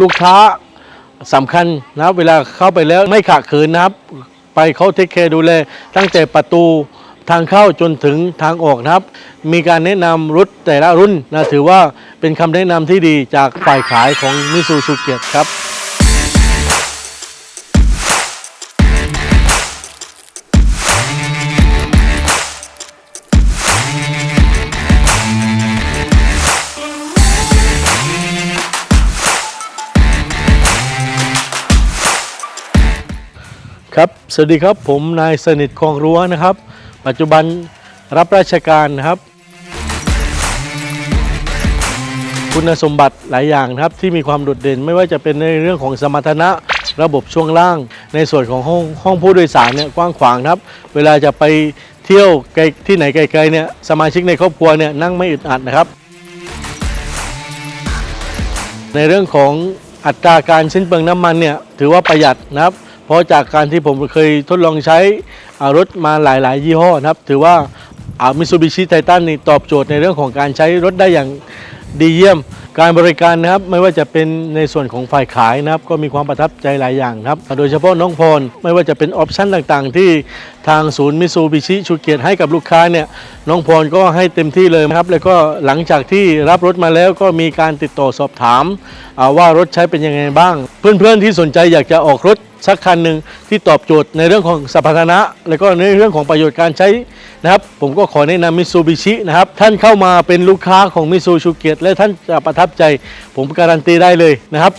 ลูกค้าสำคัญนะครับ เวลาเข้าไปแล้วไม่ขาดขืนนะครับ ไปเขาเทคแคร์ดูแลตั้งแต่ประตูทางเข้าจนถึงทางออกนะครับ มีการแนะนำรถแต่ละรุ่นนะถือว่าเป็นคำแนะนำที่ดีจากฝ่ายขายของมิซูซูเกียรครับ ครับ สวัสดีครับ ผมนายสนิทคลองรั้วนะครับ ปัจจุบันรับราชการนะครับ คุณสมบัติหลายอย่างครับที่มีความโดดเด่นไม่ว่าจะเป็นในเรื่องของสมรรถนะระบบช่วงล่าง ในส่วนของห้องห้องผู้โดยสารเนี่ยกว้างขวางครับ เวลาจะไปเที่ยวไกลที่ไหนไกลๆเนี่ยสมาชิกในครอบครัวเนี่ยนั่งไม่อึดอัดนะครับ ในเรื่องของอัตราการสิ้นเปลืองน้ำมันเนี่ยถือว่าประหยัดนะครับ ราะจากการที่ผมเคยทดลองใช้รถมาหลาย ๆ ยี่ห้อนะครับ ถือว่ามิซูบิชิไททันนี่ตอบโจทย์ในเรื่องของการใช้รถได้อย่างดีเยี่ยม การบริการนะครับไม่ว่าจะเป็นในส่วนของฝ่ายขายนะครับ ก็มีความประทับใจหลายอย่างครับ โดยเฉพาะน้องพรไม่ว่าจะเป็นออปชั่นต่างๆ ที่ทางศูนย์มิซูบิชิชูเกียรติให้กับลูกค้าเนี่ยน้องพรก็ให้เต็มที่เลยนะครับ แล้วก็หลังจากที่รับรถมาแล้วก็มีการติดต่อสอบถามว่ารถใช้เป็นยังไงบ้าง เพื่อนๆที่สนใจอยากจะออกรถสักคันหนึ่งที่ตอบโจทย์ในเรื่องของสมรรถนะ แล้วก็ในเรื่องของประโยชน์การใช้นะครับ ผมก็ขอแนะนำมิซูบิชินะครับ ท่านเข้ามาเป็นลูกค้าของมิซูชูเกียรติและท่านจะประทับใจ ผมการันตีได้เลยนะครับ